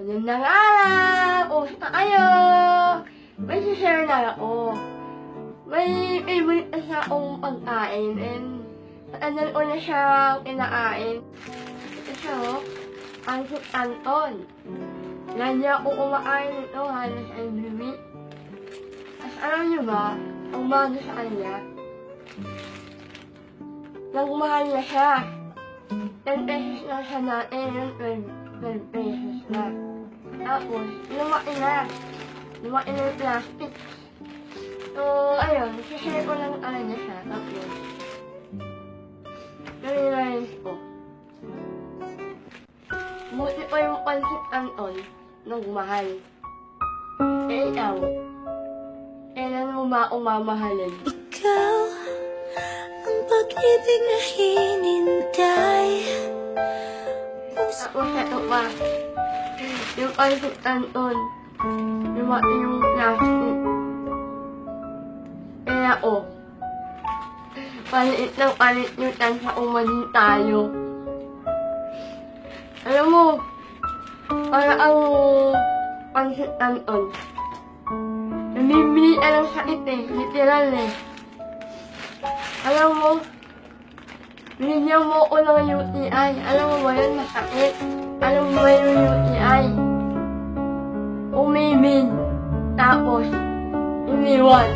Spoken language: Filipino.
Magandang araw! Kumusta kayo? May share na ako. May favorite na akong pagkain and matagal ko na siya kinakain. Ito siya, oh. Pansip Anton. Lagi ako kumakain ito halos every week. Tapos alam niyo ba, ang bago sa kanya, nang mahal na siya. 10 pesos na siya natin, yung 12, 12 pesos na. Tapos, lumaki na. Lumaki na yung plastic. So, ayun, share ko lang talaga siya. Tapos, na-realize ko. Buti pa yung pansip Anton nung mahal. Eh, ikaw, kailan mo ba umamahalin? Ikaw ang pag-ibig na hinintay Ito pa, yung pansip Anton, lumaki yung plastic. Kaya oh, palit ng palit yung tansa umanin tayo. Alam mo, para ang pansip Anton, namimili ka ng sakit eh, literal eh. Alam mo, Bigyan mo ko ng UTI. Alam mo ba yun? Masakit. Alam mo ba yung UTI? Umibig. Tapos, iniwan.